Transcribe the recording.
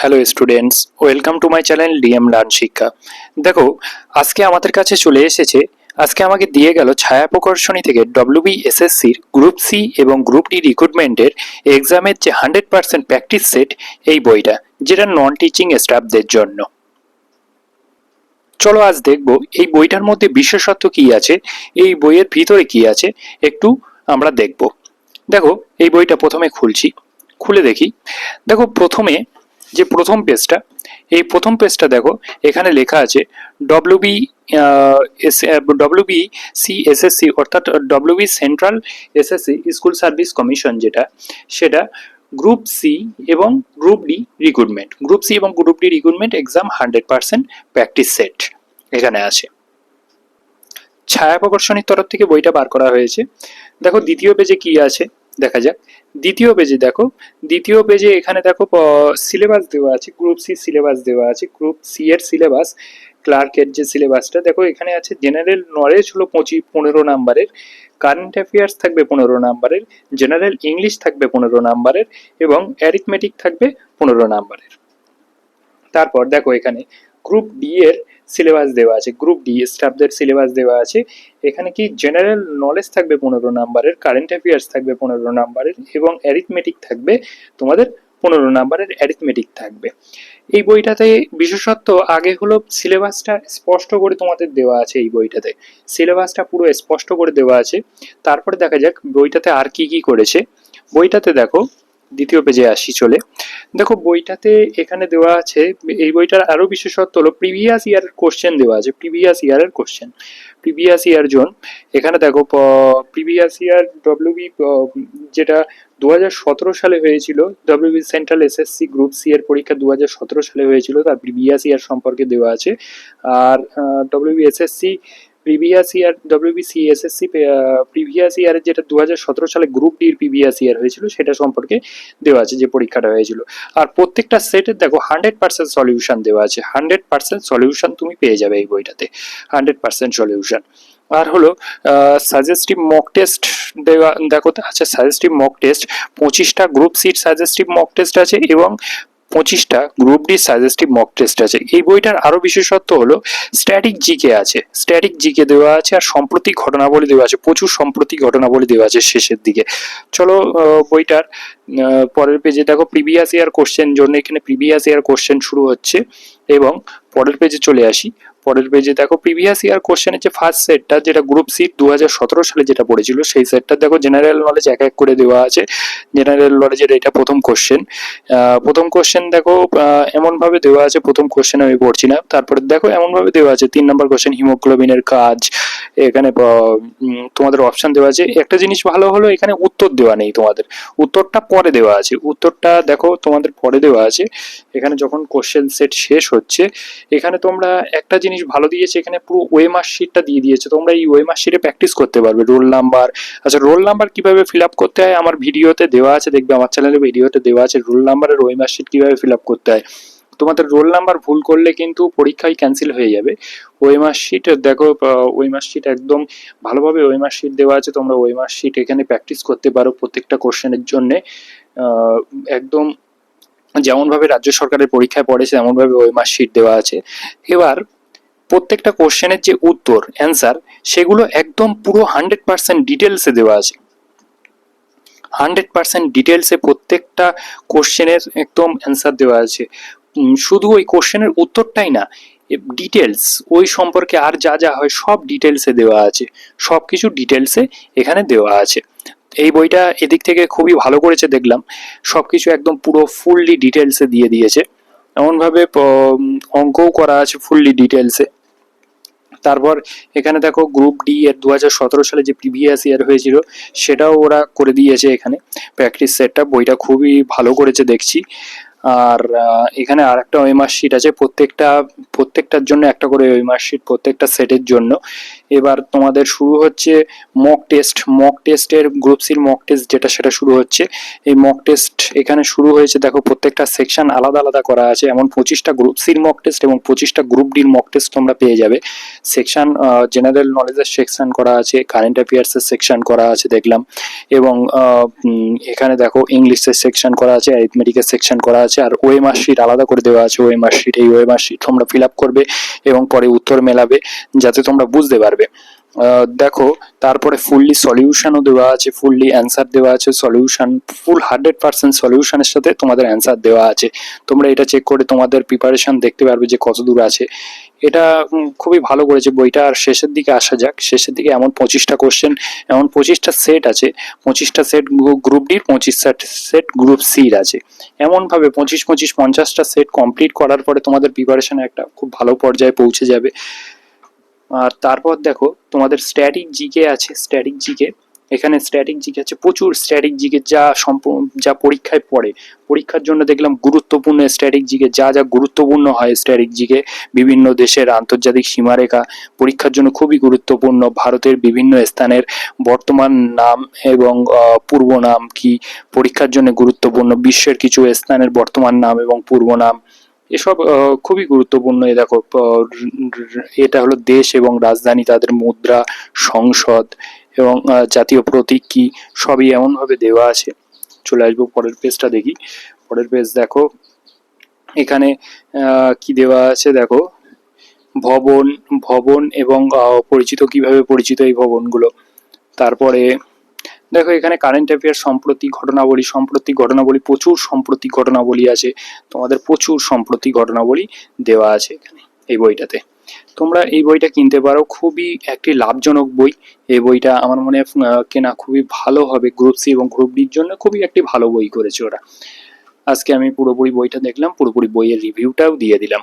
Hello students welcome to my channel DM learn শিক্ষা দেখো, আজকে আমাদের কাছে চলে এসেছে, আজকে আমাকে দিয়ে গেল ছায়া প্রকর্ষণী থেকে ডব্লিউবি এসএসসির গ্রুপ সি এবং গ্রুপ ডি রিক্রুটমেন্টের এক্সামের যে হান্ড্রেড পার্সেন্ট প্র্যাকটিস সেট এই বইটা, যেটা নন টিচিং স্টাফদের জন্য। চলো আজ দেখব, এই বইটার মধ্যে বিশেষত্ব কি আছে, এই বইয়ের ভিতরে কি আছে, একটু আমরা দেখব। দেখো, এই বইটা প্রথমে খুলছি, খুলে দেখি। দেখো, প্রথমে যে প্রথম পেজটা এই প্রথম পেজটা দেখো, এখানে লেখা আছে ডব্লিউবি ডব্লিউবি সি এসএসসি অর্থাৎ WB central SSC school service commission যেটা, সেটা গ্রুপ সি এবং group D recruitment group C এবং group D recruitment exam hundred percent practice set এখানে আছে। ছায়া প্রকর্ষণীর তরফ থেকে বইটা বার করা হয়েছে। দেখো, দ্বিতীয় পেজে কি আছে? দেখা যাক। দ্বিতীয় পেজে দেখো। দ্বিতীয় পেজে এখানে দেখো সিলেবাস দেওয়া আছে গ্রুপ সি সিলেবাস দেওয়া আছে গ্রুপ সি এর সিলেবাস ক্লার্কের যে সিলেবাসটা দেখো এখানে আছে জেনারেল নলেজ হলো পঁচিশ, পনেরো নাম্বারের কারেন্ট অ্যাফেয়ার্স থাকবে পনেরো নাম্বারের জেনারেল ইংলিশ থাকবে পনেরো নাম্বারের, এবং অ্যারিথমেটিক থাকবে পনেরো নাম্বারের। তারপর দেখো এখানে গ্রুপ ডি এর সিলেবাস দেওয়া আছে। গ্রুপ ডি স্টাফদের সিলেবাস দেওয়া আছে। এখানে কি জেনারেল নলেজ থাকবে পনেরো নাম্বারের কারেন্ট অ্যাফেয়ার্স থাকবে পনেরো নাম্বারের এবং অ্যারিথমেটিক থাকবে তোমাদের পনেরো নাম্বারের অ্যারিথমেটিক থাকবে। এই বইটাতে বিশেষত্ব, আগে হলো সিলেবাসটা স্পষ্ট করে তোমাদের দেওয়া আছে এই বইটাতে। সিলেবাসটা পুরো স্পষ্ট করে দেওয়া আছে। তারপরে দেখা যাক বইটাতে আর কি কি করেছে। বইটাতে দেখো, দ্বিতীয় পেজে আসি, চলে। দেখো, বইটাতে এখানে দেওয়া আছে, এই বইটার আরও বিশেষত্ব হলো প্রিভিয়াস ইয়ারের কোশ্চেন দেওয়া আছে প্রিভিয়াস ইয়ারের কোশ্চেন প্রিভিয়াস ইয়ার জোন, এখানে দেখো প্রিভিয়াস ইয়ার ডব্লিউবি যেটা দু হাজার সতেরো সালে হয়েছিল WB central SSC group C এর পরীক্ষা দু হাজার সতেরো সালে হয়েছিল, তার প্রিভিয়াস ইয়ার সম্পর্কে দেওয়া আছে। আর WB SSC previous year WBC SSC previous ইয়ারের যেটা দু হাজার সতেরো সালে গ্রুপ ডির প্রিভিয়াস ইয়ার হয়েছিল, সেটা সম্পর্কে দেওয়া আছে যে পরীক্ষাটা হয়েছিল। আর প্রত্যেকটা সেটের দেখো হান্ড্রেড পার্সেন্ট সলিউশন দেওয়া আছে। হান্ড্রেড পার্সেন্ট সলিউশন তুমি পেয়ে যাবে এই বইটাতে। হান্ড্রেড পার্সেন্ট সলিউশন আর হলো সাজেস্টিভ মক টেস্ট দেওয়া, দেখো আছে সাজেস্টিভ মক টেস্ট পঁচিশটা group C suggestive mock test আছে এবং পঁচিশটা group D suggestive mock test আছে। এই বইটার আরও বিশেষত্ব হলো স্ট্যাটিক জিকে আছে। স্ট্যাটিক জিকে দেওয়া আছে আর সম্প্রতি ঘটনাবলী দেওয়া আছে। প্রচুর সম্প্রতি ঘটনাবলী দেওয়া আছে শেষের দিকে। চলো বইটার পরের পেজে দেখো প্রিভিয়াস ইয়ার কোশ্চেন জন্য এখানে প্রিভিয়াস ইয়ার কোশ্চেন শুরু হচ্ছে। এবং পরের পেজে চলে আসি। পরের পেজে দেখো প্রিভিয়াস ইয়ার কোশ্চেনের যে ফার্স্ট সেটটা যেটা গ্রুপ সি দু হাজার সতেরো সালে যেটা পড়েছিল, সেই সেটটা দেখো জেনারেল নলেজ এক এক করে দেওয়া আছে। জেনারেল নলেজের এটা প্রথম কোশ্চেন প্রথম কোশ্চেন দেখো এমনভাবে দেওয়া আছে, প্রথম কোশ্চেন আমি পড়ছি না। তারপরে দেখো, এমনভাবে দেওয়া আছে, তিন নম্বর কোশ্চেন হিমোগ্লোবিনের কাজ। এখানে তোমাদের অপশন দেওয়া আছে। একটা জিনিস ভালো হলো, এখানে উত্তর দেওয়া নেই তোমাদের। উত্তরটা পরে দেওয়া আছে। উত্তরটা দেখো, তোমাদের পরে দেওয়া আছে। এখানে যখন কোশ্চেন সেট শেষ হচ্ছে। এখানে তোমরা একটা জিনিস ভালো দিয়েছে, এখানে পুরো ওয়ে মার্কশিটটা দিয়ে দিয়েছে। তোমরা এই ওয়ে মার্কশিটে প্র্যাকটিস করতে পারবে। রোল নাম্বার আচ্ছা রোল নাম্বার কীভাবে ফিল আপ করতে হয়? আমার ভিডিওতে দেওয়া আছে, দেখবে আমার চ্যানেলে ভিডিওতে দেওয়া আছে, রোল নাম্বারের ওয়ে মার্কশিট কীভাবে ফিল আপ করতে হয়। তোমাদের রোল নাম্বার ভুল করলে কিন্তু পরীক্ষায় ক্যান্সেল হয়ে যাবে। ওই মার্কশিট, দেখো ওই মার্কশিট একদম ভালোভাবে ওই মার্কশিট দেওয়া আছে, তোমরা ওই মার্কশিট এখানে প্র্যাকটিস করতে পারো প্রত্যেকটা কোশ্চেনের জন্য। একদম যেমনভাবে রাজ্য সরকারের পরীক্ষায় পড়েছে এমনভাবে ওই মার্কশিট দেওয়া আছে। এবার প্রত্যেকটা কোশ্চেনের যে উত্তর অ্যান্সার সেগুলো একদম পুরো হান্ড্রেড পার্সেন্ট ডিটেলসে দেওয়া আছে। হান্ড্রেড পার্সেন্ট ডিটেলসে প্রত্যেকটা কোশ্চেনের একদম অ্যান্সার দেওয়া আছে। শুধু ওই কোশ্চেনের উত্তরটাই না ডিটেলস ওই সম্পর্কে আর যা যা হয় সব ডিটেলসে দেওয়া আছে। সব কিছু ডিটেলসে এখানে দেওয়া আছে। এই বইটা এদিক থেকে খুবই ভালো করেছে দেখলাম। সব কিছু একদম পুরো ফুললি ডিটেলসে দিয়ে দিয়েছে। এমনভাবে অঙ্কও করা আছে ফুললি ডিটেলসে তারপর এখানে দেখো গ্রুপ ডি এর দু হাজার সতেরো সালে যে প্রিভিয়াস ইয়ার হয়েছিল, সেটাও ওরা করে দিয়েছে এখানে। প্র্যাকটিস সেটটা বইটা খুবই ভালো করেছে, দেখছি। আর এখানে আর একটা ওয়েমার শিট আছে। প্রত্যেকটা, প্রত্যেকটার জন্য একটা করে ওয়েমার শিট প্রত্যেকটা সেটের জন্য। এবার তোমাদের শুরু হচ্ছে মক টেস্ট মক টেস্টের গ্রুপ সির মক টেস্ট যেটা, সেটা শুরু হচ্ছে। এই মক টেস্ট এখানে শুরু হয়েছে, দেখো, প্রত্যেকটা সেকশন আলাদা আলাদা করা আছে। এমন পঁচিশটা গ্রুপ সির মক টেস্ট এবং পঁচিশটা গ্রুপ ডির মক টেস্ট তোমরা পেয়ে যাবে। সেকশন জেনারেল নলেজের সেকশন করা আছে কারেন্ট অ্যাফেয়ার্সের সেকশন করা আছে, দেখলাম। এবং এখানে দেখো ইংলিশের সেকশন করা আছে অ্যারিথমেটিকের সেকশন করা আছে আছে আর ওয়েমার শিট আলাদা করে দেওয়া আছে ওয়ে শিট এই ওয়ে শিট তোমরা ফিল আপ করবে এবং পরে উত্তর মেলাবে যাতে তোমরা বুঝতে পারবে। দেখো, তারপরে ফুললি সলিউশনও দেওয়া আছে ফুললি অ্যান্সার দেওয়া আছে সলিউশন ফুল হান্ড্রেড পার্সেন্ট সলিউশনের সাথে তোমাদের অ্যান্সার দেওয়া আছে। তোমরা এটা চেক করে তোমাদের প্রিপারেশন দেখতে পারবে যে কত দূর আছে। এটা খুবই ভালো করেছে। বইটা আর শেষের দিকে আসা যাক। শেষের দিকে এমন পঁচিশটা কোশ্চেন এমন পঁচিশটা সেট আছে। পঁচিশটা সেট গ্রুপ ডির পঁচিশ সেট গ্রুপ সির আছে। এমনভাবে পঁচিশ পঁচিশ, পঞ্চাশটা সেট কমপ্লিট করার পরে তোমাদের প্রিপারেশন একটা খুব ভালো পর্যায়ে পৌঁছে যাবে। আর তারপর দেখো, তোমাদের স্ট্যাটিক জিকে আছে। স্ট্যাটিক জিকে এখানে স্ট্যাটিক জিকে আছে প্রচুর স্ট্যাটিক জিকে যা সম্পূর্ণ, যা পরীক্ষায় পড়ে। পরীক্ষার জন্য দেখলাম গুরুত্বপূর্ণ স্ট্যাটিক জিকে যা যা গুরুত্বপূর্ণ হয় স্ট্যাটিক জিকে বিভিন্ন দেশের আন্তর্জাতিক সীমারেখা পরীক্ষার জন্য খুবই গুরুত্বপূর্ণ। ভারতের বিভিন্ন স্থানের বর্তমান নাম এবং পূর্ব নাম কি পরীক্ষার জন্য গুরুত্বপূর্ণ। বিশ্বের কিছু স্থানের বর্তমান নাম এবং পূর্ব নাম এসব খুবই গুরুত্বপূর্ণ। এ দেখো এটা হলো দেশ এবং রাজধানী, তাদের মুদ্রা, সংসদ এবং জাতীয় প্রতীক কি সবই এমনভাবে দেওয়া আছে। চলে আসব পরের পেজটা দেখি। পরের পেজ দেখো। এখানে কি দেওয়া আছে দেখো? ভবন ভবন এবং পরিচিত, কীভাবে পরিচিত এই ভবনগুলো? তারপরে, দেখো এখানে কারেন্ট অ্যাফেয়ার সম্প্রতি ঘটনাবলী সম্প্রতি ঘটনাবলী, প্রচুর সম্প্রতি ঘটনাবলী আছে। তোমাদের প্রচুর সম্প্রতি ঘটনাবলী দেওয়া আছে এখানে, এই বইটাতে। তোমরা এই বইটা কিনতে পারো। খুবই একটি লাভজনক বই। এই বইটা আমার মনে হয় কেনা খুবই ভালো হবে গ্রুপ সি এবং গ্রুপ ডির জন্য। খুবই একটি ভালো বই করেছে ওরা। আজকে আমি পুরোপুরি বইটা দেখলাম, পুরোপুরি বইয়ের রিভিউটাও দিয়ে দিলাম।